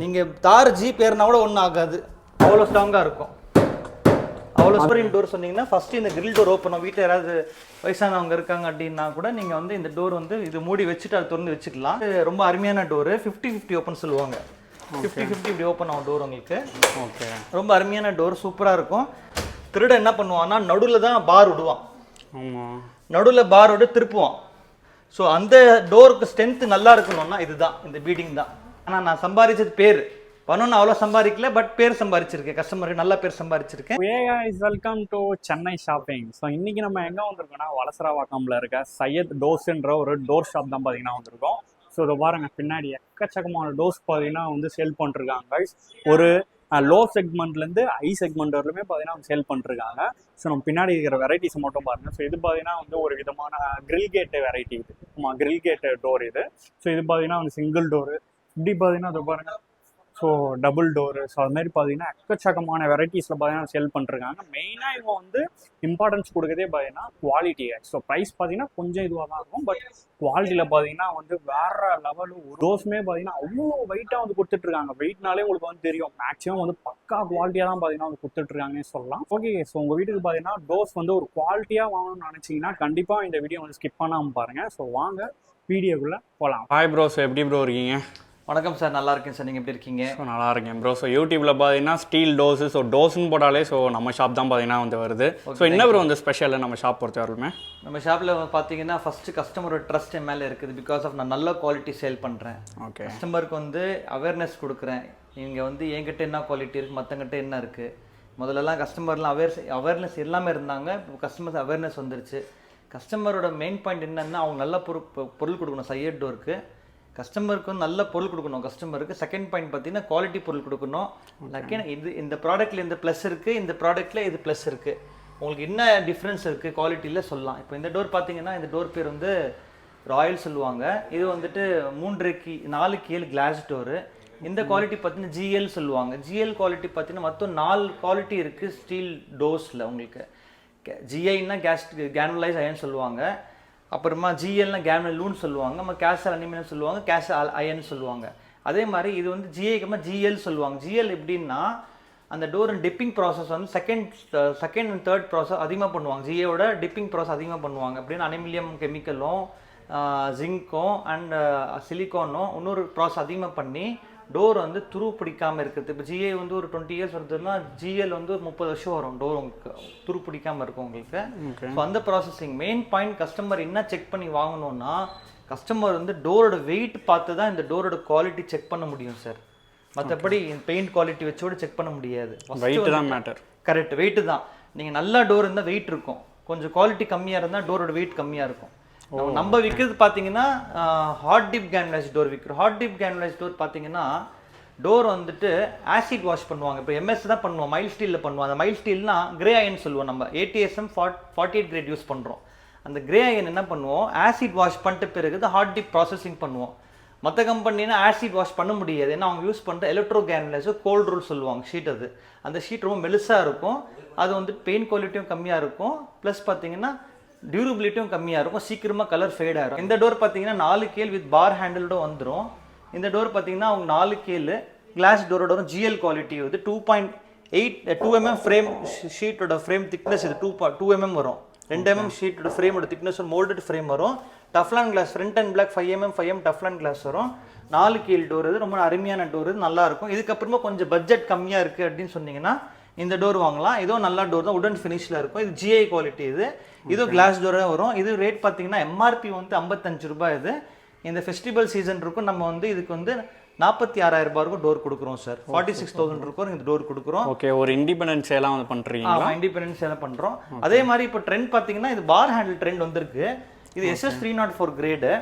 நீங்கள் தார் ஜீப் ஏறினா கூட ஒன்றும் ஆகாது. அவ்வளோ ஸ்ட்ராங்காக இருக்கும். அவ்வளோ ஸ்பரின் டோர் சொன்னீங்கன்னா ஃபர்ஸ்ட் இந்த கிரில் டோர் ஓப்பன் வீட்டில் யாராவது வயசானவங்க இருக்காங்க அப்படின்னா கூட நீங்கள் வந்து இந்த டோர் வந்து இது மூடி வச்சுட்டு அதை திறந்து வச்சுக்கலாம். இது ரொம்ப அருமையான டோரு ஃபிஃப்டி ஃபிஃப்டி ஓப்பன் சொல்லுவாங்க. ஃபிஃப்டி ஃபிஃப்டி இப்படி ஓப்பன் ஆகும் டோர் உங்களுக்கு. ஓகே ரொம்ப அருமையான டோர் சூப்பராக இருக்கும். திருட என்ன பண்ணுவான்னா நடுவில் தான் பார் விடுவான். ஆமாம் நடுவில் பார் விட்டு திருப்புவான். ஸோ அந்த டோருக்கு ஸ்ட்ரென்த் நல்லா இருக்கணும்னா இதுதான். இந்த பீடிங் தான். ஆனால் நான் சம்பாதிச்சது பேர். பணம் நான் அவ்வளோ சம்பாதிக்கல பட் பேர் சம்பாதிச்சிருக்கேன் கஸ்டமருக்கு நல்ல பேர் சம்பாதிச்சிருக்கேன் a is welcome to Chennai shopping so இன்னைக்கு நம்ம எங்கே வந்திருக்கோம்னா வலசராவாக்கம்ல இருக்க சையத் டோஸ்ன்ற ஒரு டோர் ஷாப் தான் பார்த்தீங்கன்னா வந்திருக்கோம். ஸோ இதை பாருங்க பின்னாடி எக்கச்சக்கமான டோஸ் பார்த்தீங்கன்னா வந்து சேல் பண்ணிருக்காங்க ஒரு லோ செக்மெண்ட்லேருந்து ஹை செக்மெண்ட் வரலுமே பார்த்தீங்கன்னா சேல் பண்ணிருக்காங்க. ஸோ நம்ம பின்னாடி இருக்கிற வெரைட்டிஸ் மட்டும் பாருங்க. ஸோ இது பார்த்தீங்கன்னா வந்து ஒரு விதமான கிரில் கேட்டு வெரைட்டி இது. ஆமாம் கிரில் கேட்டு டோர் இது. ஸோ இது பார்த்தீங்கன்னா வந்து சிங்கிள் டோரு இப்படி பார்த்தீங்கன்னா அதை பாருங்க. ஸோ டபுள் டோரு ஸோ அது மாதிரி பார்த்தீங்கன்னா எக்கச்சக்கமான வெரைட்டிஸில் பார்த்தீங்கன்னா செல் பண்ணிருக்காங்க மெயினாக இவங்க வந்து இம்பார்ட்டன்ஸ் கொடுக்கறதே பார்த்தீங்கன்னா குவாலிட்டி ஸோ ப்ரைஸ் பார்த்தீங்கன்னா கொஞ்சம் இதுவாக தான் இருக்கும். பட் குவாலிட்டியில் பார்த்தீங்கன்னா வந்து வேற லெவலு ஒரு டோஸுமே பார்த்தீங்கன்னா அவ்வளோ வெயிட்டாக வந்து கொடுத்துட்ருக்காங்க. வெயிட்னாலே உங்களுக்கு வந்து தெரியும். மேக்ஸிமம் வந்து பக்கா குவாலிட்டியாக தான் பார்த்தீங்கன்னா வந்து கொடுத்துட்ருக்காங்கன்னு சொல்லலாம். ஓகே ஸோ உங்கள் வீட்டுக்கு பார்த்தீங்கன்னா டோஸ் வந்து ஒரு குவாலிட்டியாக வாங்கணும்னு நினச்சிங்கன்னா கண்டிப்பாக இந்த வீடியோ வந்து ஸ்கிப் பண்ணாமல் பாருங்கள் ஸோ வாங்க வீடியோக்குள்ளே போகலாம் ஹாய் ப்ரோஸ் எப்படி ப்ரோ இருக்கீங்க? வணக்கம் சார் நல்லா இருக்கேன் சார். நீங்கள் எப்படி இருக்கீங்க? ஸோ நல்லா இருக்கேன் ப்ரோ ஸோ யூடியூப்ல பார்த்தீங்கன்னா ஸ்டீல் டோஸு ஸோ டோஸ்னு போட்டாலே ஸோ நம்ம ஷாப் தான் பார்த்தீங்கன்னா வந்து வருது. ஸோ என்ன ப்ரோ வந்து ஸ்பெஷல் நம்ம ஷாப் பொறுத்த வரலுமே நம்ம ஷாப்பில் பார்த்தீங்கன்னா ஃபஸ்ட்டு கஸ்டமரோட ட்ரஸ்ட் என் மேலே இருக்குது. பிகாஸ் ஆஃப் நான் நல்ல குவாலிட்டி சேல் பண்ணுறேன் ஓகே கஸ்டமருக்கு வந்து அவேர்னஸ் கொடுக்குறேன். நீங்கள் வந்து என்கிட்ட என்ன குவாலிட்டி இருக்குது மற்றங்கிட்ட என்ன இருக்குது முதல்லலாம் கஸ்டமர்லாம் அவேர் அவேர்னஸ் எல்லாமே இருந்தாங்க. இப்போ கஸ்டமர்ஸ் அவேர்னஸ் வந்துருச்சு. கஸ்டமரோட மெயின் பாயிண்ட் என்னன்னா அவங்க நல்ல பொருள் பொருள் கொடுக்கணும். சையட் டோருக்கு கஸ்டமருக்கு நல்ல பொருள் கொடுக்கணும் கஸ்டமருக்கு செகண்ட் பாயிண்ட் பார்த்தீங்கன்னா குவாலிட்டி பொருள் கொடுக்கணும். லக்கேன் இது இந்த ப்ராடக்ட்டில் இந்த ப்ளஸ் இருக்குது இந்த ப்ராடக்ட்டில் இது ப்ளஸ் இருக்குது உங்களுக்கு என்ன டிஃப்ரென்ஸ் இருக்குது குவாலிட்டியில் சொல்லலாம். இப்போ இந்த டோர் பார்த்தீங்கன்னா இந்த டோர் பேர் வந்து ராயல் சொல்லுவாங்க. இது வந்துட்டு மூன்று கீ நாலு கீழ் கிளாஸ் டோரு இந்த குவாலிட்டி பார்த்தீங்கன்னா ஜிஎல் சொல்லுவாங்க. ஜிஎல் குவாலிட்டி பார்த்தீங்கன்னா மொத்தம் நாலு குவாலிட்டி இருக்குது ஸ்டீல் டோர்ஸில் உங்களுக்கு. ஜிஐன்னா கேஸ் கேனலைஸ் அயன் சொல்லுவாங்க. அப்புறமா ஜிஎல்னா கேமல் லூன்னு சொல்லுவாங்க. நம்ம கேஷல் அனிமின்னு சொல்லுவாங்க. கேஷல் அயன் சொல்லுவாங்க. அதே மாதிரி இது வந்து ஜிஐக்கு ஜிஎல் சொல்லுவாங்க. ஜிஎல் எப்படின்னா அந்த டோர் டிப்பிங் ப்ராசஸ் வந்து second second and third process அதிகமாக பண்ணுவாங்க. ஜிஏவோட டிப்பிங் ப்ராசஸ் அதிகமாக பண்ணுவாங்க. அப்படின்னு அனிமிலியம் கெமிக்கலும் ஜிங்க்கும் அண்ட் சிலிக்கானும் இன்னொரு ப்ராசஸ் அதிகமாக பண்ணி டோர் வந்து துரு பிடிக்காம இருக்குது. இப்போ ஜிஏ வந்து ஒரு டுவெண்ட்டி இயர்ஸ் வருதுன்னா ஜிஎல் வந்து ஒரு முப்பது வருஷம் வரும். டோர் உங்களுக்கு துரு பிடிக்காம இருக்கும் உங்களுக்கு. ஸோ அந்த ப்ராசஸிங் மெயின் பாயிண்ட் கஸ்டமர் என்ன செக் பண்ணி வாங்கணும்னா கஸ்டமர் வந்து டோரோட வெயிட் பார்த்து தான் இந்த டோரோட குவாலிட்டி செக் பண்ண முடியும் சார் மற்றபடி பெயிண்ட் குவாலிட்டி வச்சோட செக் பண்ண முடியாது. வெயிட் தான் மேட்டர் கரெக்ட் வெயிட் தான். நீங்கள் நல்ல டோர் இருந்தால் வெயிட் இருக்கும். கொஞ்சம் குவாலிட்டி கம்மியாக இருந்தால் டோரோட வெயிட் கம்மியாக இருக்கும். நம்ம- விற்கிறது பார்த்தீங்கன்னா ஹாட் டிப் கேன்லைஸ் டோர் விற்கிறோம் ஹாட் டிப் கேன்லைஸ் டோர் பார்த்தீங்கன்னா டோர் வந்துட்டு ஆசிட் வாஷ் பண்ணுவாங்க. இப்போ எம்எஸ் தான் பண்ணுவோம். மைல் ஸ்டீலில் பண்ணுவோம். அந்த மைல் ஸ்டீல்னா கிரே அயன் சொல்லுவோம் நம்ம. ஏடிஎஸ்எம் ஃபார்ட் ஃபார்ட்டி எயிட் கிரேட் யூஸ் பண்ணுறோம் அந்த கிரே அயன் என்ன பண்ணுவோம்? ஆசிட் வாஷ் பண்ணிட்ட பிறகு ஹாட் டிப் ப்ராசஸிங் பண்ணுவோம். மற்ற கம்பெனினா ஆசிட் வாஷ் பண்ண முடியாது. ஏன்னா அவங்க யூஸ் பண்ணுற எலக்ட்ரோ கேன்லைஸோ கோல்ட் ரூல் சொல்லுவாங்க ஷீட் அது. அந்த ஷீட் ரொம்ப மெலிசாக இருக்கும். அது வந்து பெயின் குவாலிட்டியும் கம்மியாக இருக்கும். ப்ளஸ் பார்த்தீங்கன்னா டியூரபிலிட்டியும் கம்மியாக இருக்கும். சீக்கிரமாக கலர் ஃபேட் ஆயிரும். இந்த டோர் பார்த்தீங்கன்னா நாலு கேல் வித் பார் ஹேண்டிலோட வந்துடும் இந்த டோர் பார்த்தீங்கன்னா அவங்க நாலு கேல் கிளாஸ் டோரோட வரும். ஜிஎல் குவாலிட்டி வந்து two point eight two mm frame ஷீட்டோட frame thickness இது டூ டூ எம்எம் வரும். ரெண்டு எம்எம் ஷீட்டோட ஃப்ரேமோட திக்னஸ் மோல்டட் ஃப்ரேம் வரும். டஃப்லான் glass front and black five mm five m டஃப்லான் glass வரும். நாலு கீழ் டோர் இது ரொம்ப அருமையான டோர் இது நல்லா இருக்கும். இதுக்கப்புறமா கொஞ்சம் பட்ஜெட் கம்மியாக இருக்குது அப்படின்னு சொன்னீங்கன்னா இந்த டோர் வாங்கலாம். இதுவும் நல்ல டோர் தான் உடன் ஃபினிஷில் இருக்கும். இது ஜிஐ குவாலிட்டி இது. இதுவும் கிளாஸ் டோராக வரும். இது ரேட் பார்த்தீங்கன்னா எம்ஆர்பி வந்து ஐம்பத்தஞ்சு ரூபாய் இது. இந்த ஃபெஸ்டிவல் சீசன் இருக்கும். நம்ம வந்து இதுக்கு வந்து நாற்பத்தி ஆறாயிரம் ரூபாய் இருக்கும் டோர் கொடுக்குறோம் சார் ஃபார்ட்டி சிக்ஸ் தௌசண்ட் இருக்கும். இந்த டோர் கொடுக்குறோம். ஓகே ஒரு இண்டிபெண்டன்ஸ் எல்லாம் வந்து பண்ணுறீங்க ஆமாம் இண்டிபெண்டன்ஸ் எல்லாம் பண்ணுறோம் அதே மாதிரி இப்போ ட்ரெண்ட் பார்த்தீங்கன்னா இது பார் ஹேண்டில் ட்ரெண்ட் வந்திருக்கு. இது SS three nought four grade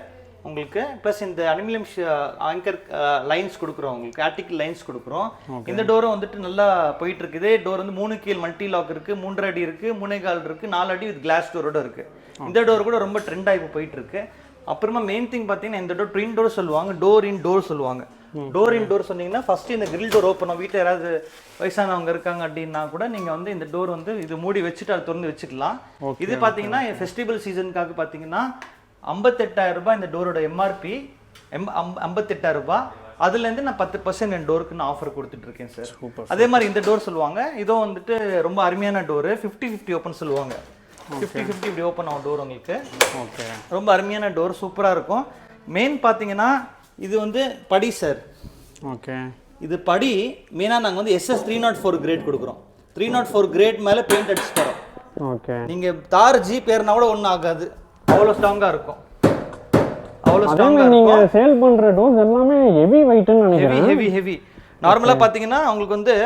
உங்களுக்கு ப்ளஸ் இந்த அலுமினியம் ஆங்கர் லைன்ஸ் கொடுக்குறோம் உங்களுக்கு ஆர்டிக்கல் லைன்ஸ் கொடுக்குறோம். இந்த டோரும் வந்துட்டு நல்லா போயிட்டு இருக்கு இதே டோர் வந்து மூணு கீழ் மல்டி லாக் இருக்கு மூன்றரை அடி இருக்கு மூணே கால் இருக்கு நாலு அடி வித் கிளாஸ் டோரோட இருக்கு. இந்த டோர் கூட ரொம்ப ட்ரெண்டாக இப்போ போயிட்டு இருக்கு அப்புறமா மெயின் திங் பார்த்தீங்கன்னா இந்த டோர் ட்வின் டோர் சொல்லுவாங்க டோர் இன் டோர் சொல்லுவாங்க. டோர் இன் டோர் சொன்னீங்கன்னா ஃபர்ஸ்ட் இந்த கிரில் டோர் ஓப்பன் வீட்டில் யாராவது வயசானவங்க இருக்காங்க அப்படின்னா கூட நீங்க வந்து இந்த டோர் வந்து இது மூடி வச்சுட்டு அதை திறந்து வச்சுக்கலாம். இது பார்த்தீங்கன்னா ஃபெஸ்டிவல் சீசனுக்காக பார்த்தீங்கன்னா ஐம்பத்தெட்டாயிரம் ரூபாய் இந்த டோரோட எம்ஆர்பி எம் ஐம்பத்தெட்டாயிரம் ரூபாய். அதுலேருந்து நான் பத்து பர்சன்ட் என் டோருக்கு நான் ஆஃபர் கொடுத்துட்டு இருக்கேன் சார் அதே மாதிரி இந்த டோர் சொல்லுவாங்க. இதுவும் வந்துட்டு ரொம்ப அருமையான டோரு. ஃபிஃப்டி ஃபிஃப்டி ஓப்பன் சொல்லுவாங்க. ஃபிஃப்டி ஃபிஃப்டி இப்படி ஓப்பன் ஆகும் டோர் உங்களுக்கு. ஓகே ரொம்ப அருமையான டோர் சூப்பராக இருக்கும். மெயின் பார்த்தீங்கன்னா இது வந்து படி சார் ஓகே இது படி மெயினாக நாங்கள் வந்து SS three nought four grade கொடுக்குறோம். த்ரீ நாட் ஃபோர் கிரேட் மேலே பெயிண்ட் அடிச்சு தரோம் ஓகே நீங்கள் தார் ஜி பேர்னா கூட ஒன்றும் ஆகாது. அவ்வளோ ஸ்ட்ராங்காக இருக்கும். அவ்வளோ ஸ்ட்ராங்காக நீங்க சேல் பண்ற டோஸ் எல்லாமே ஹெவி வெயிட்னு ஹெவி நினைக்கிறேன். ஹெவி ஹெவி நார்மலாக பார்த்தீங்கன்னா உங்களுக்கு வந்து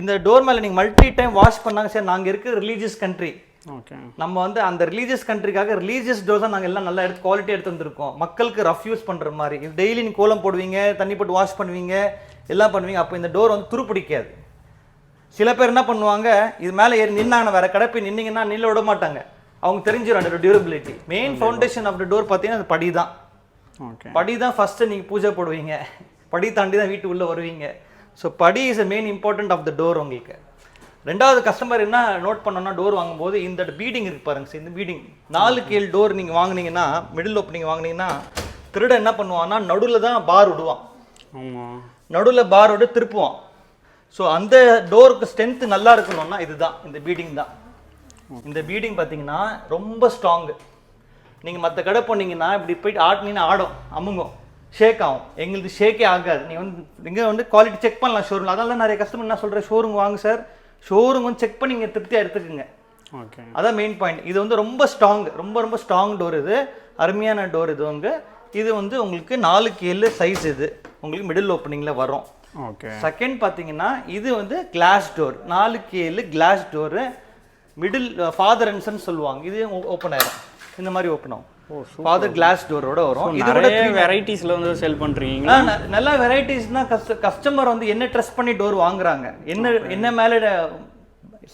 இந்த டோர் மேலே நீங்கள் மல்டி டைம் வாஷ் பண்ணாங்க சார். நாங்கள் இருக்க ரிலீஜியஸ் கண்ட்ரி ஓகே நம்ம வந்து அந்த ரிலீஜியஸ் கண்ட்ரிக்காக ரிலீஜியஸ் டோஸாக நாங்கள் எல்லாம் நல்லா எடுத்து குவாலிட்டி எடுத்து வந்திருக்கோம். மக்களுக்கு ரஃப் யூஸ் பண்ணுற மாதிரி. டெய்லி நீ கோலம் போடுவீங்க தண்ணி போட்டு வாஷ் பண்ணுவீங்க எல்லாம் பண்ணுவீங்க அப்போ இந்த டோர் வந்து துருப்பிடிக்காது. சில பேர் என்ன பண்ணுவாங்க இது மேலே ஏறி நின்னாங்க வேற கடை போய் நின்னீங்கன்னா நில்ல விட மாட்டாங்க. அவங்க தெரிஞ்சிடும் அதோட durability main foundation of the door பார்த்தீங்கன்னா அது படி தான் படி தான் ஃபஸ்ட்டு நீங்கள் பூஜை போடுவீங்க. படி தாண்டி தான் வீட்டு உள்ளே வருவீங்க. ஸோ படி is a main important of the door உங்களுக்கு. ரெண்டாவது கஸ்டமர் என்ன நோட் பண்ணோம்னா டோர் வாங்கும்போது இந்த பீடிங் இருக்கு பாருங்க சார் இந்த பீடிங் நாலு கேள் டோர் நீங்கள் வாங்குனீங்கன்னா மிடில் ஓப்பனிங் வாங்குனீங்கன்னா திருட என்ன பண்ணுவான்னா நடுவில் தான் பார் விடுவான். நடுவில் பார் விட்டு திருப்புவான். ஸோ அந்த டோருக்கு ஸ்ட்ரென்த் நல்லா இருக்கணும்னா இதுதான். இந்த பீடிங் தான். இந்த பீடிங் பார்த்தீங்கன்னா ரொம்ப ஸ்ட்ராங்கு நீங்கள் மற்ற கடை போனீங்கன்னா இப்படி போயிட்டு ஆட்டினீங்கன்னா ஆடும் அமுங்கும் ஷேக் ஆகும். எங்களுக்கு ஷேக்கே ஆகாது. நீங்கள் வந்து இங்கே வந்து குவாலிட்டி செக் பண்ணலாம் ஷோரூம் அதெல்லாம் நிறைய கஸ்டமர் என்ன சொல்கிறேன் ஷோரூம் வாங்க சார் ஷோரூம் வந்து செக் பண்ணி நீங்கள் திருப்தியாக எடுத்துக்கோங்க. ஓகே. அதான் மெயின் பாயிண்ட் இது வந்து ரொம்ப ஸ்ட்ராங் ரொம்ப ரொம்ப ஸ்ட்ராங் டோர் இது. அருமையான டோர் இது வந்து. இது வந்து உங்களுக்கு நாலுக்கு ஏழு சைஸ் இது. உங்களுக்கு மிடில் ஓப்பனிங்கில் வரும். ஓகே. செகண்ட் பார்த்தீங்கன்னா இது வந்து கிளாஸ் டோர் நாலுக்கு ஏழு glass door middle father son சொல்லுவாங்க. இது ஓப்பன் ஆயிரும். இந்த மாதிரி ஓப்பன் ஆகும். ஃபாதர் கிளாஸ் டோரோட வரும். இது கூட வெரைட்டிஸ்ல வந்து சேல் பண்றீங்க நல்ல வெரைட்டிஸ்னா கஸ்ட கஸ்டமர் வந்து என்ன ட்ரஸ்ட் பண்ணி டோர் வாங்குறாங்க? என்ன என்ன மேலே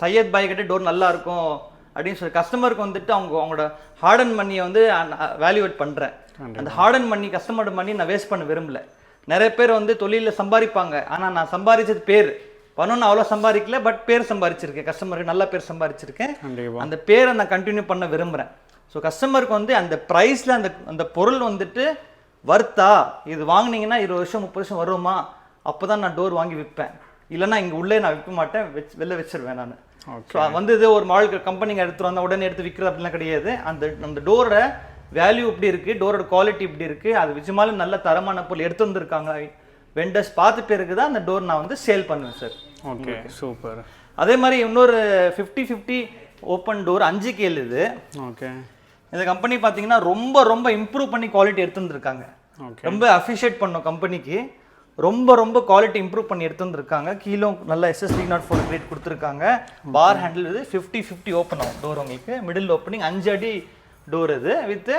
சையத் பாய் கிட்ட டோர் நல்லா இருக்கும் அப்படின்னு சொல்லி கஸ்டமருக்கு வந்துட்டு அவங்க அவங்களோட ஹார்ட் அண்ட் மணியை வந்து வேல்யூவேட் பண்றேன். அந்த ஹார்ட் அண்ட் மணி கஸ்டமரோட மணி நான் வேஸ்ட் பண்ண விரும்பல. நிறைய பேர் வந்து தொழிலில் சம்பாதிப்பாங்க. ஆனா நான் சம்பாதிச்சது பேர். பணம் நான் அவ்வளோ சம்பாதிக்கல பட் பேர் சம்பாதிச்சிருக்கேன். கஸ்டமருக்கு நல்ல பேர் சம்பாதிச்சிருக்கேன். அந்த பேரை நான் கண்டினியூ பண்ண விரும்புகிறேன் ஸோ கஸ்டமருக்கு வந்து அந்த ப்ரைஸில் அந்த அந்த பொருள் வந்துட்டு வர்த்தா இது வாங்குனீங்கன்னா இருபது வருஷம் முப்பது வருஷம் வருமா? அப்போ தான் நான் டோர் வாங்கி விற்பேன். இல்லைன்னா இங்கே உள்ளே நான் விற்க மாட்டேன். வச்சு வெளில வச்சிருவேன் நான். ஸோ வந்து இது ஒரு மால் கம்பெனிங்க எடுத்துட்டு வந்தால் உடனே எடுத்து விற்கிறது அப்படிலாம் கிடையாது. அந்த அந்த டோரோட வேல்யூ இப்படி இருக்குது டோரோட குவாலிட்டி இப்படி இருக்குது அது நிஜமாலும் நல்ல தரமான பொருள் எடுத்து வந்திருக்காங்க. வெண்டர்ஸ் பார்த்து பேருக்கு தான் அந்த டோர் நான் வந்து சேல் பண்ணுவேன் சார் ஓகே சூப்பர். அதே மாதிரி இன்னொரு ஃபிஃப்டி ஃபிஃப்டி ஓப்பன் டோர் அஞ்சு கேள் இது. ஓகே. இந்த கம்பெனி பார்த்தீங்கன்னா ரொம்ப ரொம்ப இம்ப்ரூவ் பண்ணி குவாலிட்டி எடுத்து வந்திருக்காங்க ஓகே. ரொம்ப அஃபிஷியேட் பண்ணோம் கம்பெனிக்கு ரொம்ப ரொம்ப குவாலிட்டி இம்ப்ரூவ் பண்ணி எடுத்து வந்திருக்காங்க கீழே நல்ல எஸ்எஸ்டி நாட் ஃபோர் கிரேட் கொடுத்துருக்காங்க. பார் ஹேண்டில் இது ஃபிஃப்டி ஃபிஃப்டி ஓப்பன் ஆகும் டோர் உங்களுக்கு. மிடில் ஓப்பனிங் அஞ்சு அடி டோர் இது வித்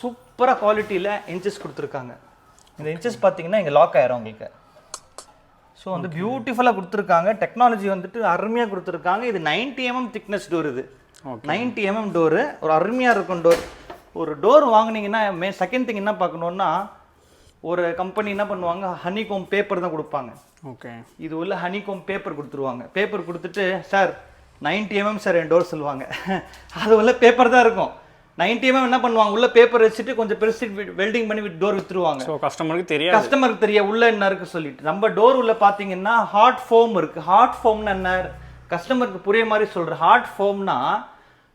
சூப்பராக குவாலிட்டியில் இன்ச்சஸ் கொடுத்துருக்காங்க. இந்த இன்ச்சஸ் பார்த்தீங்கன்னா இங்கே லாக் ஆயிரும் உங்களுக்கு. ஸோ வந்து பியூட்டிஃபுல்லாக கொடுத்துருக்காங்க. டெக்னாலஜி வந்துட்டு அருமையாக கொடுத்துருக்காங்க. இது 90 mm திக்னஸ் டோர் இது. 90 mm டோரு ஒரு அருமையாக இருக்கும் டோர் ஒரு டோர் வாங்குனீங்கன்னா மே செகண்ட் திங் என்ன பார்க்கணுன்னா ஒரு கம்பெனி என்ன பண்ணுவாங்க? ஹனிகோம் பேப்பர் தான் கொடுப்பாங்க. ஓகே இது உள்ள ஹனிகோம் பேப்பர் கொடுத்துருவாங்க. பேப்பர் கொடுத்துட்டு சார் 90 mm சார் என் டோர் சொல்லுவாங்க. அது உள்ள பேப்பர் தான் இருக்கும். 90 mm என்ன பண்ணுவாங்க? உள்ள பேப்பர் வச்சுட்டு கொஞ்சம் பெருசு வெல்டிங் பண்ணி டோர் வித்துருவாங்க. ஸோ கஸ்டமருக்கு தெரியாது. கஸ்டமருக்கு தெரிய உள்ள என்ன இருக்கு சொல்லிட்டு. நம்ம டோர் உள்ள பாத்தீங்கன்னா ஹாட் ஃபோம் இருக்கு. ஹாட் ஃபோம்னா என்ன? கஸ்டமருக்கு புரிய மாதிரி சொல்ற ஹாட் ஃபோம்னா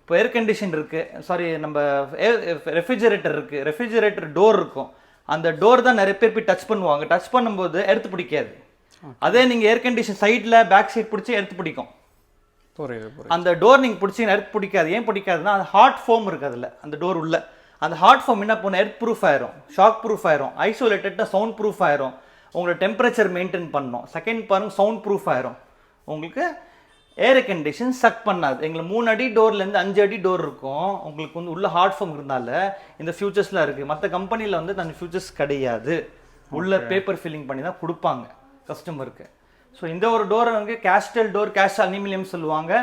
இப்போ ஏர் கண்டிஷன் இருக்கு. சாரி நம்ம ரெஃப்ரிஜரேட்டர் இருக்கு. ரெஃப்ரிஜரேட்டர் டோர் இருக்கும். அந்த டோர் தான் நிறைய பேர் போய் டச் பண்ணுவாங்க. டச் பண்ணும்போது எடுத்து பிடிக்காது. அதே நீங்க ஏர் கண்டிஷன் சைடில் பேக் சைட் பிடிச்சி எடுத்து பிடிக்கும். புரியுது அந்த டோர் நீங்கள் பிடிச்சிங்கன்னா எர்த் பிடிக்காது. ஏன் பிடிக்காதுன்னா அது ஹாட் ஃபோம் இருக்குது அதில் அந்த டோர் உள்ள. அந்த ஹாட் ஃபோம் என்ன பண்ணும்? எர்த் ப்ரூஃப் ஆயிரும் ஷாக் ப்ரூஃப் ஆயிரும் ஐசோலேட்டடாக சவுண்ட் ப்ரூஃப் ஆயிரும். உங்களோட டெம்பரேச்சர் மெயின்டைன் பண்ணணும் செகண்ட் பாருங்க சவுண்ட் ப்ரூஃப் ஆயிரும். உங்களுக்கு ஏர் கண்டிஷன் சக் பண்ணாது. எங்களுக்கு மூணு அடி டோர்லேருந்து அஞ்சு அடி டோர் இருக்கும். உங்களுக்கு வந்து உள்ள ஹார்ட் ஃபோம் இருந்தால இந்த ஃபியூச்சர்ஸ்லாம் இருக்குது மற்ற கம்பெனியில் வந்து அந்த ஃபியூச்சர்ஸ் கிடையாது. உள்ள பேப்பர் ஃபில்லிங் பண்ணி தான் கொடுப்பாங்க கஸ்டமருக்கு ஸோ இந்த ஒரு டோர் வந்து கேஸ்டல் டோர் கேஷ் அனிமிலியம் சொல்லுவாங்க.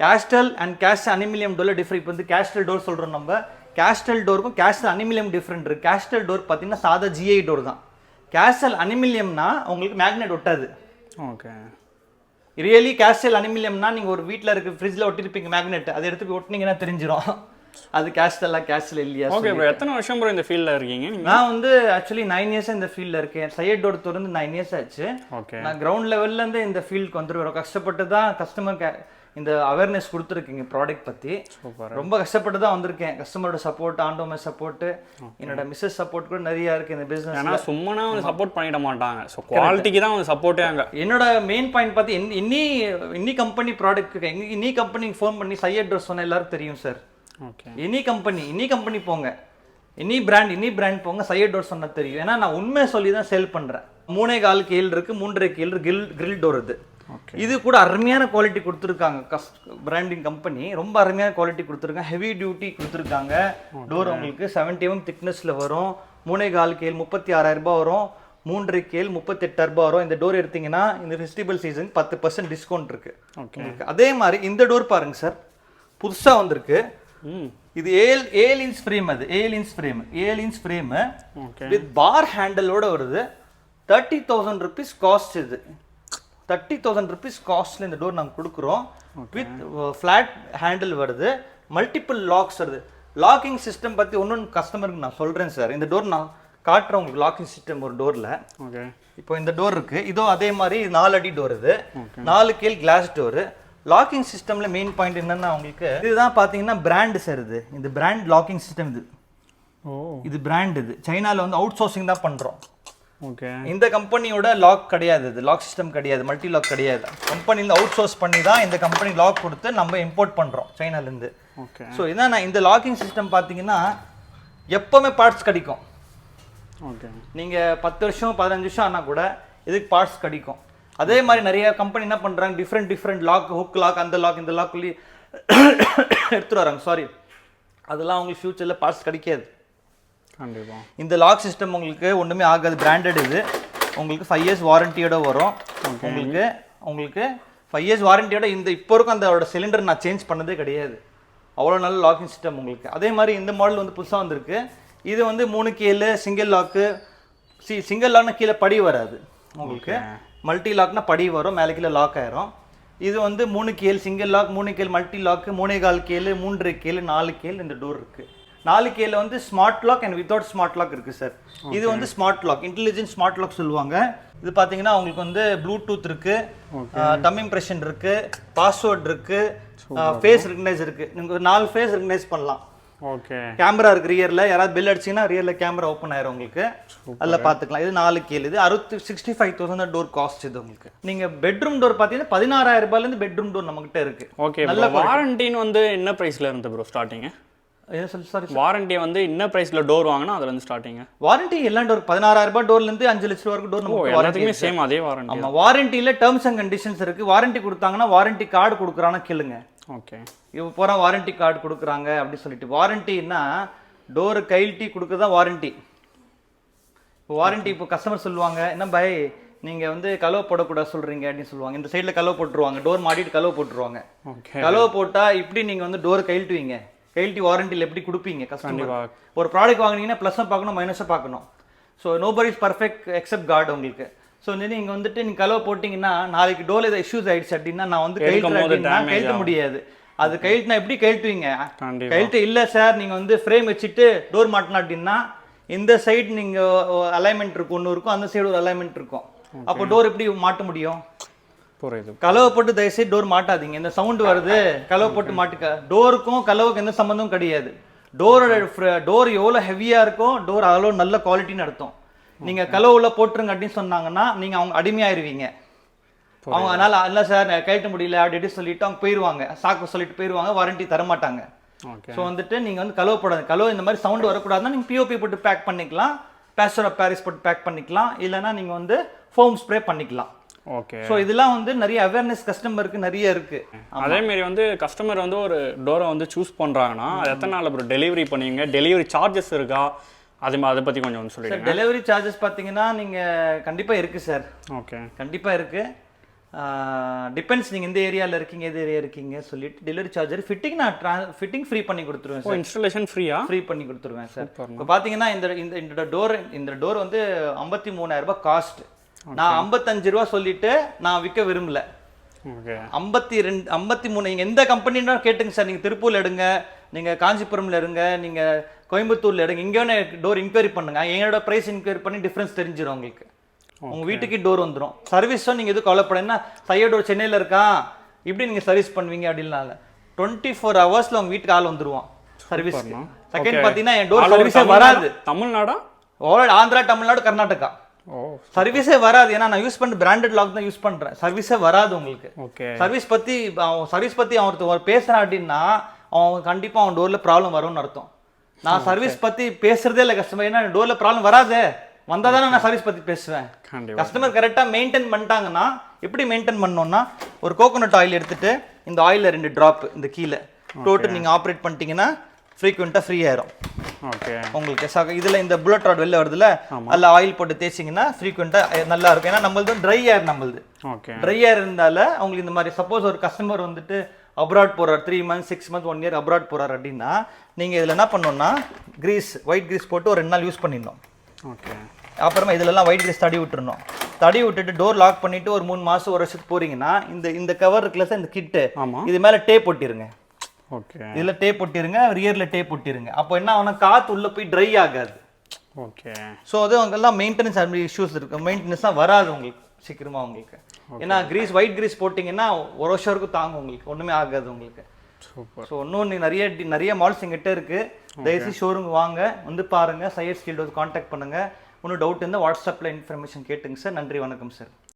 கேஸ்டல் அண்ட் கேஷ் அனிமிலியம் டோரில் டிஃப்ரெண்ட் இப்போ வந்து கேஸ்டல் டோர் சொல்கிறோம் நம்ம. கேஸ்டல் டோருக்கும் கேஸ்டல் அனிமிலியம் டிஃப்ரெண்ட் இருக்குது கேஸ்டல் டோர் பார்த்தீங்கன்னா சாதா ஜிஐ டோர் தான். கேஸ்டல் அனிமிலியம்னா உங்களுக்கு மேக்னெட் ஒட்டாது. ஓகே ரியலி கேஸ்டல் அனிமிலியம்னா நீங்கள் ஒரு வீட்டில் இருக்க ஃப்ரிட்ஜில் ஒட்டிருப்பீங்க மேக்னெட் அதை எடுத்து போய் ஒட்டினீங்கன்னா தெரிஞ்சிடும் அது கேஷ்டல்லா கேஷ்ல இல்லையா ஓகே ப்ரோ எத்தனை வருஷம் ப்ரோ இந்த ஃபீல்டில் இருக்கீங்க? நான் வந்து ஆக்சுவலி நைன் இயர்ஸ் இந்த ஃபீல்டில் இருக்கேன். சையடோட திறந்து நைன் இயர்ஸ் ஆச்சு. ஓகே நான் கிரவுண்ட் லெவல்ல இருந்து இந்த ஃபீல்டுக்கு வந்துருவேன். கஷ்டப்பட்டு தான் கஸ்டமர் இந்த அவேர்னஸ் கொடுத்துருக்கீங்க ப்ராடக்ட் பத்தி. சூப்பர் ரொம்ப கஷ்டப்பட்டு தான் வந்திருக்கேன். கஸ்டமரோட சப்போர்ட் ஆண்டோமே சப்போர்ட் என்னோட மிஸ்ஸஸ் சப்போர்ட் கூட நிறைய இருக்கு இந்த பிசினஸ் ஏன்னா சும்மானா வந்து சப்போர்ட் பண்ணிட மாட்டாங்க. ஸோ குவாலிட்டிக்கு தான் வந்து சப்போர்ட்டே அங்கே. என்னோட மெயின் பாயிண்ட் பார்த்து இன்- இன்னி இன்னி கம்பெனி ப்ராடக்ட் இன்னி கம்பெனிக்கு ஃபோன் பண்ணி சையட் ட்ரெஸ் சொன்ன எல்லாரும் தெரியும் sir any company any company போங்க. எனி பிராண்ட் எனி பிராண்ட் போங்க. சையட் டோர் சொன்னா தெரியும். ஏன்னா நான் உண்மையை சொல்லி தான் சேல் பண்றேன். மூணே கால் கீழ் இருக்கு மூன்றரை கீழ் கில் கிரில் டோர் இது. இது கூட அருமையான குவாலிட்டி கொடுத்துருக்காங்க. கஸ் பிராண்டிங் கம்பெனி ரொம்ப அருமையான குவாலிட்டி கொடுத்துருக்காங்க. ஹெவி டியூட்டி கொடுத்துருக்காங்க. டோர் உங்களுக்கு செவன்டி எம் திக்னஸ்ல வரும். மூணே கால் கேல் முப்பத்தி ஆறாயிரம் ரூபாய் வரும். மூன்றரை கேல் முப்பத்தி எட்டாயிரம் ரூபாய் வரும். இந்த டோர் எடுத்தீங்கன்னா இந்த ஃபெஸ்டிவல் சீசன் பத்து பர்சன்ட் டிஸ்கவுண்ட் இருக்கு. ஓகே அதே மாதிரி இந்த டோர் பாருங்க சார் புதுசா வந்திருக்கு. இது ஏழு ஏழு இன்ச் ஃப்ரேம் அது ஏழு இன்ச் ஃப்ரேம் ஏழு இன்ச் ஃப்ரேம் வித் பார் ஹேண்டலோட வருது. தேர்ட்டி தௌசண்ட் ருபீஸ் காஸ்ட் இது. தேர்ட்டி தௌசண்ட் ருபீஸ் காஸ்ட்ல இந்த டோர் நாங்கள் கொடுக்குறோம். வித் ஃப்ளாட் ஹேண்டில் வருது. மல்டிபிள் லாக்ஸ் வருது. லாக்கிங் சிஸ்டம் பற்றி ஒன்று கஸ்டமருக்கு நான் சொல்கிறேன் சார் இந்த டோர் நான் காட்டுறேன் உங்களுக்கு லாக்கிங் சிஸ்டம் ஒரு டோரில் ஓகே இப்போ இந்த டோர் இருக்கு. இதோ அதே மாதிரி நாலு அடி டோர் இது. நாலு கீழ் கிளாஸ் டோர் லாக்கிங் சிஸ்டம்ல மெயின் பாயிண்ட் என்னன்னா உங்களுக்கு இதுதான் பாத்தீங்கன்னா பிராண்ட் சார் இது. இந்த பிராண்ட் லாக்கிங் சிஸ்டம் இது. ஓ. இது பிராண்ட் இது. சைனால வந்து அவுட் சோர்சிங் தான் பண்றோம். ஓகே. இந்த கம்பெனியோட லாக் கிடையாது இது. லாக் சிஸ்டம் கிடையாது. மல்டி லாக் கிடையாது. கம்பெனில அவுட் சோர்ஸ் பண்ணி தான் இந்த கம்பெனி லாக் கொடுத்து நம்ம இம்போர்ட் பண்றோம் சைனால இருந்து. ஓகே. ஸோ இதான் இந்த லாக்கிங் சிஸ்டம் பாத்தீங்கன்னா எப்பவுமே பார்ட்ஸ் கிடைக்கும். ஓகே. நீங்க பத்து வருஷம் பதினஞ்சு வருஷம் ஆனா கூட இதுக்கு பார்ட்ஸ் கிடைக்கும். அதே மாதிரி நிறைய கம்பெனி என்ன பண்றாங்க? Different different lock hook lock அந்த லாக் இந்த லாக் சொல்லி எடுத்துட்டு வராங்க. சாரி அதெல்லாம் உங்களுக்கு ஃபியூச்சர்ல பார்ட்ஸ் கிடைக்காது. கண்டிப்பா. இந்த லாக் சிஸ்டம் உங்களுக்கு ஒண்ணுமே ஆகாது. பிராண்டட் இது. உங்களுக்கு ஃபைவ் இயர்ஸ் வாரண்டியோட வரும். உங்களுக்கு உங்களுக்கு ஃபைவ் இயர்ஸ் வாரண்டியோட இந்த இப்போ இருக்கும் அந்த சிலிண்டர் நான் சேஞ்ச் பண்ணதே கிடையாது. அவ்வளோ நல்ல லாக்கிங் சிஸ்டம் உங்களுக்கு. அதே மாதிரி இந்த மாடல் வந்து புதுசாக வந்திருக்கு. இது வந்து மூணு கீழே சிங்கிள் லாக்கு சி சிங்கிள் லாக்னா கீழே படி வராது. உங்களுக்கு. மல்டி லாக்னா படி வரும் மேலே கீழே லாக் ஆயிரும். இது வந்து மூணு கேல் சிங்கிள் லாக் மூணு கேல் மல்டி லாக் மூணே கால் கேல் மூன்று கேல் நாலு கேல் இந்த டோர் இருக்கு. நாலு கேல வந்து smart lock and without smart lock இருக்கு சார் இது வந்து smart lock intelligent smart lock சொல்லுவாங்க. இது பாத்தீங்கன்னா உங்களுக்கு வந்து ப்ளூடூத் இருக்கு தம் இம்ப்ரெஷன் இருக்கு பாஸ்வேர்ட் இருக்கு ஃபேஸ் ரெகனைஸ் இருக்கு. நீங்க ஒரு நாலு ஃபேஸ் ரெகனைஸ் பண்ணலாம். ஓகே கேமரா இருக்கு ரியர்ல யாராவது பில் அடிச்சீங்கன்னா ரியர்ல கேமரா ஓப்பன் ஆயிரும் உங்களுக்கு. அதில் பார்த்துக்கலாம் இது நாலு கேள் இது அறுபத்தி sixty five thousand door cost இது உங்களுக்கு. நீங்க பெட்ரூம் டோர் பார்த்தீங்கன்னா பதினாறாயிரம் ரூபாயில இருந்து பெட்ரூம் டோர் நம்மகிட்ட இருக்கு. ஓகே ப்ரோ வாரண்டின்னு வந்து என்ன ப்ரைஸ்ல இருந்து ப்ரோ ஸ்டார்டிங் என்ன சொல்லி சாரி வாரண்டி வந்து என்ன ப்ரைஸ்ல டோர் வாங்கினா அதுல இருந்து ஸ்டார்டிங் வாரண்டி எல்லா டோர் பதினாறாயிரம் ரூபாய் டோர்ல இருந்து அஞ்சு லட்ச ரூபா வரைக்கும் டோர் வாரண்டி எல்லாத்துக்குமே சேம் அதே வாரண்டி ஆமா வாரண்டியில டேர்ம்ஸ் அண்ட் கண்டிஷன்ஸ் இருக்கு. வாரண்டி கொடுத்தாங்கன்னா வாரண்டி கார்டு கொடுக்குறானா கேளுங்க. ஓகே இப்போ போகிறா வாரண்டி கார்டு கொடுக்குறாங்க அப்படி சொல்லிட்டு. வாரண்டின்னா டோரு கைல்ட்டி கொடுக்க தான் வாரண்டி இப்போ வாரண்டி இப்போ கஸ்டமர் சொல்லுவாங்க என்ன பை நீங்கள் வந்து கலவை போடக்கூடாது சொல்கிறீங்க அப்படின்னு சொல்லுவாங்க. இந்த சைடில் கலவை போட்டுருவாங்க. டோர் மாட்டிட்டு கலவை போட்டுருவாங்க. கலவை போட்டால் இப்படி நீங்கள் வந்து டோர் கைல்ட்டுவீங்க கைல்ட்டி வாரண்டியில் எப்படி கொடுப்பீங்க கஸ்டமர் ஒரு ப்ராடக்ட் வாங்குனீங்கன்னா ப்ளஸ்ஸை பார்க்கணும் மைனஸை பார்க்கணும். So nobody is perfect except God உங்களுக்கு. ஸோ நீங்கள் வந்துட்டு நீங்கள் கலவை போட்டிங்கன்னா நாளைக்கு டோல் ஏதாவது இஷ்யூஸ் ஆயிடுச்சு அப்படின்னா நான் வந்து ஆகும். முடியாது. அது கைட்டுனா எப்படி கைட்டுவீங்க கண்டிப்பா. கைட்டு இல்லை சார் நீங்கள் வந்து ஃப்ரேம் வச்சுட்டு டோர் மாட்டினா அப்படின்னா இந்த சைடு நீங்கள் அலைன்மெண்ட் இருக்கும் ஒன்று இருக்கும் அந்த சைடு ஒரு அலைன்மெண்ட் இருக்கும். அப்போ டோர் எப்படி மாட்ட முடியும்? புரியுது. கலவை போட்டு தயவுசெய்து டோர் மாட்டாதீங்க. இந்த சவுண்ட் வருது. கலவை போட்டு மாட்டுக்க. டோருக்கும் கலவுக்கு எந்த சம்மந்தமும் கிடையாது. டோரோட டோர் எவ்வளோ ஹெவியா இருக்கோ டோர் அவ்வளோ நல்ல குவாலிட்டின்னு அர்த்தம். நீங்க கலவுல போட்டுருங்க அப்படின்னு சொன்னாங்கன்னா நீங்க அவங்க அடிமையாயிருவீங்க. அவங்க அதனால இல்ல சார் கழட்ட முடியல அப்படி சொல்லிட்டு அவங்க போயிருவாங்க. சாக்கு சொல்லிட்டு போயிருவாங்க வாரண்டி தர மாட்டாங்க ஓகே. ஸோ வந்துட்டு நீங்க வந்து கலவை போடாது கலவை இந்த மாதிரி சவுண்ட் வரக்கூடாதுன்னா நீங்க பிஓபி போட்டு பேக் பண்ணிக்கலாம். பேஸ்டர் ஆஃப் பாரிஸ் போட்டு பேக் பண்ணிக்கலாம். இல்லைன்னா நீங்க வந்து ஃபோம் ஸ்ப்ரே பண்ணிக்கலாம். ஓகே. ஸோ இதெல்லாம் வந்து நிறைய அவேர்னஸ் கஸ்டமருக்கு நிறைய இருக்கு. அதே மாதிரி வந்து கஸ்டமர் வந்து ஒரு டோரை வந்து சூஸ் பண்றாங்கன்னா எத்தனை நாள் அப்புறம் டெலிவரி பண்ணுவீங்க? டெலிவரி சார்ஜஸ் இருக்கா? அது அதை பத்தி கொஞ்சம் வந்து சொல்லிடுங்க. டெலிவரி சார்ஜஸ் பார்த்தீங்கன்னா நீங்க கண்டிப்பா இருக்கு சார். ஓகே. கண்டிப்பா இருக்கு. டிபெண்ட்ஸ் நீங்க இந்த ஏரியால இருக்கீங்க எது ஏரியா இருக்கீங்க சொல்லிட்டு டெலிவரி சார்ஜர் ஃபிட்டிங் நான் ஃபிட்டிங் ஃப்ரீ பண்ணி கொடுத்துருவேன் சார். இன்ஸ்டலேஷன் ஃப்ரீயா ஃப்ரீ பண்ணி கொடுத்துருவேன் சார். இப்போ பார்த்தீங்கன்னா இந்த இந்த டோர் இந்த டோர் வந்து ஐம்பத்தி மூணாயிரம் ரூபாய் காஸ்ட் நான் ஐம்பத்தஞ்சு ரூபா சொல்லிட்டு நான் விற்க விரும்பல. ஐம்பத்தி ரெண்டு ஐம்பத்தி மூணு நீங்கள் எந்த கம்பெனினா கேட்டுங்க சார். நீங்கள் திருப்பூர்ல எடுங்க நீங்கள் காஞ்சிபுரம்ல இருங்க நீங்கள் கோயம்புத்தூர்ல இருங்க இங்கே வேணா டோர் இன்கொயரி பண்ணுங்க. என்னோட ப்ரைஸ் இன்கொயரி பண்ணி டிஃப்ரென்ஸ் தெரிஞ்சிடும் உங்களுக்கு. உங்கள் வீட்டுக்கு டோர் வந்துடும் சர்வீஸும் நீங்கள் எதுவும் கவலைப்படனா சையட் டோர் சென்னையில் இருக்கான் இப்படி நீங்கள் சர்வீஸ் பண்ணுவீங்க அப்படின்னால. டுவெண்ட்டி ஃபோர் ஹவர்ஸில் உங்கள் வீட்டுக்கு ஆள் வந்துருவான். சர்வீஸ் செகண்ட் பார்த்தீங்கன்னா என் டோர் சர்வீஸே வராது. தமிழ்நாடா? ஓவர் ஆந்திரா தமிழ்நாடு கர்நாடகா. சர்வீஸே வராது. ஏன்னா நான் யூஸ் பண்ண பிராண்டட் லாக் தான் யூஸ் பண்றேன். சர்வீஸே வராது உங்களுக்கு. சர்வீஸ் பத்தி அவன் சர்வீஸ் பத்தி அவன் ஒருத்தர் பேசுறான் அப்படின்னா அவன் கண்டிப்பா அவன் டோர்ல ப்ராப்ளம் வரும்னு அர்த்தம். நான் சர்வீஸ் பத்தி பேசுறதே இல்லை கஸ்டமர் ஏன்னா டோர்ல ப்ராப்ளம் வராதே. வந்தா தானே நான் சர்வீஸ் பத்தி பேசுவேன். கஸ்டமர் கரெக்டாக மெயின்டைன் பண்ணிட்டாங்கன்னா எப்படி மெயின்டைன் பண்ணோம்னா ஒரு கோகோனட் ஆயில் எடுத்துட்டு இந்த ஆயிலில் ரெண்டு ட்ராப் இந்த கீழே. டோட்டல் நீங்கள் ஆப்ரேட் பண்ணிட்டீங்கன்னா ஃப்ரீக்வெண்ட்டாக ஃப்ரீ ஆயிரும். ஓகே உங்களுக்கு சக இதில் இந்த புல்லட் ராட் வெளில வருதுல அதில் ஆயில் போட்டு தேய்ச்சிங்கன்னா ஃப்ரீக்வெண்ட்டாக நல்லா இருக்கும். ஏன்னா நம்மளது ட்ரை ஏர் நம்மளது. ஓகே ட்ரை ஏர் இருந்தால அவங்களுக்கு இந்த மாதிரி சப்போஸ் ஒரு கஸ்டமர் வந்துட்டு அப்ராட் போறார் three months six month one year abroad போறார் அப்படின்னா நீங்கள் இதில் என்ன பண்ணணும்னா கிரீஸ் ஒயிட் கிரீஸ் போட்டு ஒரு ரெண்டு நாள் யூஸ் பண்ணிடணும். ஓகே அப்புறமா இதுலலாம் ஒயிட் கிரீஸ் தடி விட்டுறணும். தடி விட்டுட்டு டோர் லாக் பண்ணிட்டு ஒரு மூணு மாசம் ஒரு வருஷத்துக்கு போறீங்கன்னா இந்த இந்த கவர் இருக்குல்ல சார் இந்த கிட்டு இது மேலே டேப் ஒட்டிருங்க. ஓகே இதுல டேப் ஒட்டிருங்க ரியர்ல டேப் ஒட்டிருங்க. அப்போ என்ன ஆகும்னா காத்து உள்ள போய் ட்ரை ஆகாது. ஓகே ஸோ அது அங்கெல்லாம் மெயின்டெனன்ஸ் இஷ்யூஸ் இருக்கு. மெயின்டெனன்ஸ் தான் வராது உங்களுக்கு சீக்கிரமா உங்களுக்கு. ஏன்னா கிரீஸ் ஒயிட் கிரீஸ் போட்டிங்கன்னா ஒரு வருஷம் வரைக்கும் தாங்கும் உங்களுக்கு. ஒண்ணுமே ஆகாது உங்களுக்கு. ஸோ இன்னொன்று நிறைய நிறைய மால்ஸ் எங்கிட்ட இருக்கு. தயவுசெய்து ஷோரூம் வாங்க. வந்து பாருங்க. சையத் ஸ்டீல் காண்டாக்ட் பண்ணுங்க. ஒன்றும் டவுட் இருந்தால் வாட்ஸ்அப்பில் இன்ஃபர்மேஷன் கேட்டுங்க சார் நன்றி வணக்கம் சார்